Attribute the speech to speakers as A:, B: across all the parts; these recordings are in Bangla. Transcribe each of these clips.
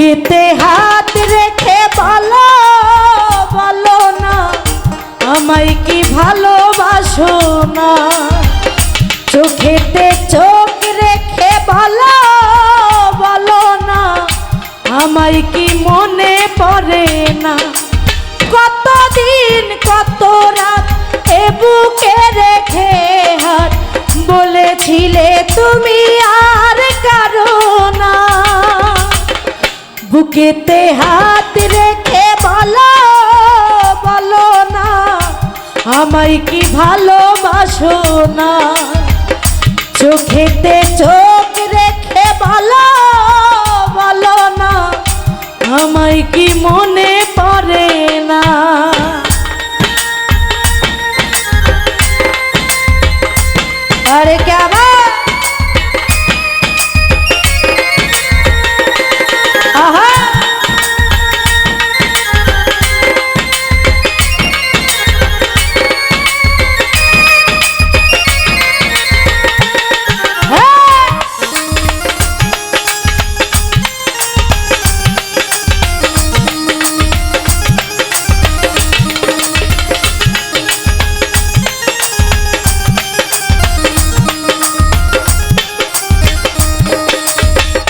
A: বুকেতে হাত রেখে বলো বলো না, আমায় কি ভালোবাসো না? চোখেতে চোখ রেখে বলো বলো না, আমায় কি মনে পড়ে না? কতদিন, কত রাত এ বুকে রেখে হাত বলেছিলে তুমি আর বুকেতে হাত রেখে বলো বলো না, আমায় কি ভালোবাসো না? চোখেতে চোখ রেখে বলো বলো না, আমায় কি মনে পড়ে না? আরে কেমন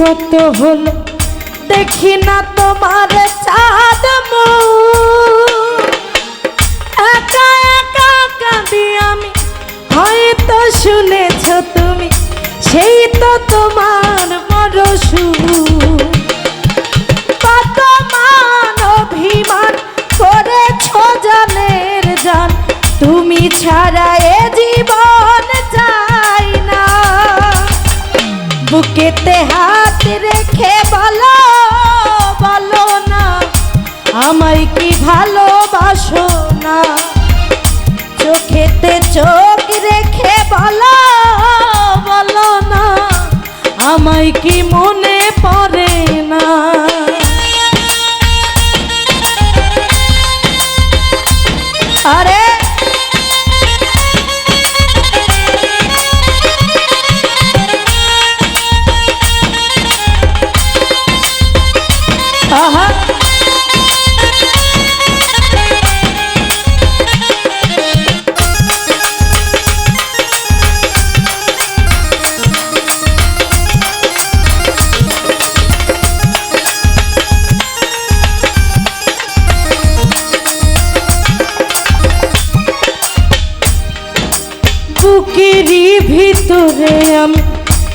A: গত হলো দেখি না তোমার চাঁদ একা একা কাঁদি আমি, হয়তো শুনেছ তুমি, সেই তো তোমার সুর কত মান অভিমান করেছ জানের জান, তুমি ছাড়া এ জীবন বুকেতে হাত রেখে বলো বলো না, আমায় কি ভালোবাসো না? চোখেতে চোখ রেখে বলো বলো না, আমায় কি মনে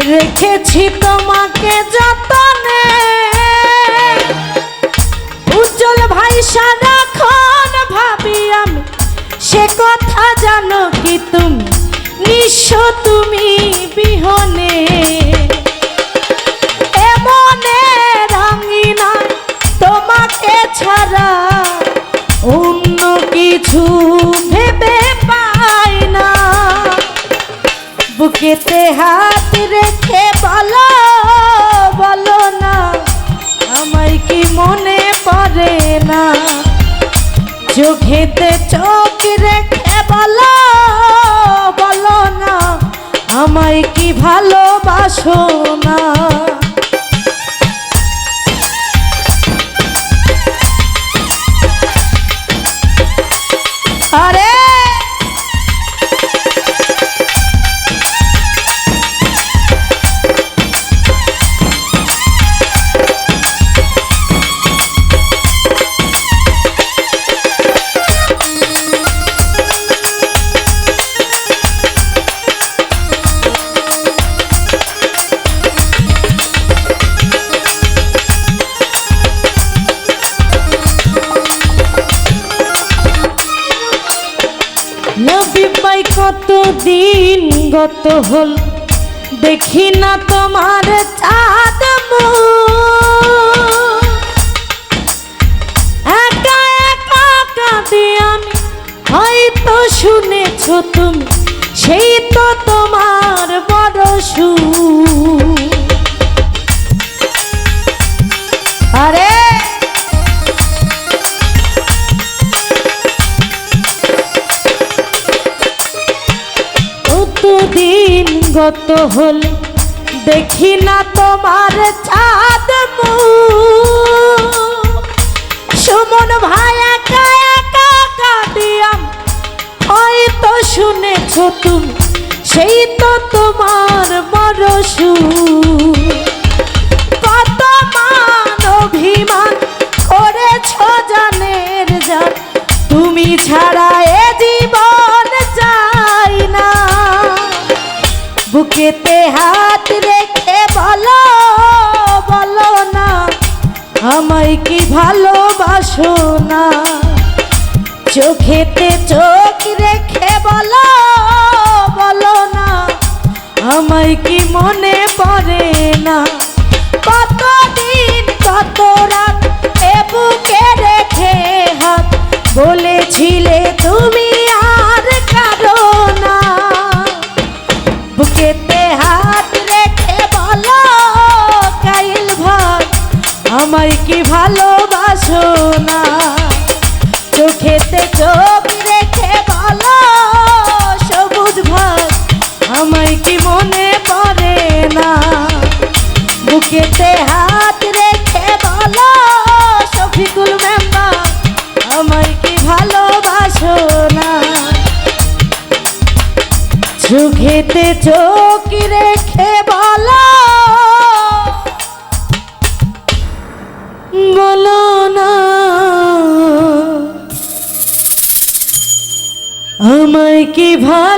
A: রেখেছি তোমাকে যতনে। উজ্জ্বল ভাই সারাক্ষণ ভাবি আমি, সে কথা জানো কি তুমি? নিঃস্ব তুমি বিহনে। এমনে রঙিনা তোমাকে ছাড়া চোখেতে চোখ রেখে বলো বলো না আমায় কি ভালোবাসো না? আরে নবী পাই কত গত হল দেখি না তোমার চাঁদ। একা একা কাঁদি আমি, হয়তো শুনেছ তুমি, সেই তো তোমার বড় সুখ কতদিন গত হল, দেখি না তোমার মুখ। সুমন ভাই একা একা কাঁদিয়াম হয়তো শুনেছ তুমি, সেই তো তোমার সুখ। কত মান অভিমান করেছ জানের জান, তুমি ছাড়া বুকেতে হাত রেখে বলো বলো না, আমায় কি ভালোবাসো না? চোখেতে চোখ রেখে বলো বলো না, আমায় কি মনে পড়ে না? কতদিন, কত রাত এ বুকে রেখে হাত বলেছিলে তুমি চোখ রেখে বলো। বলো না। আমায় কি ভালোবাসো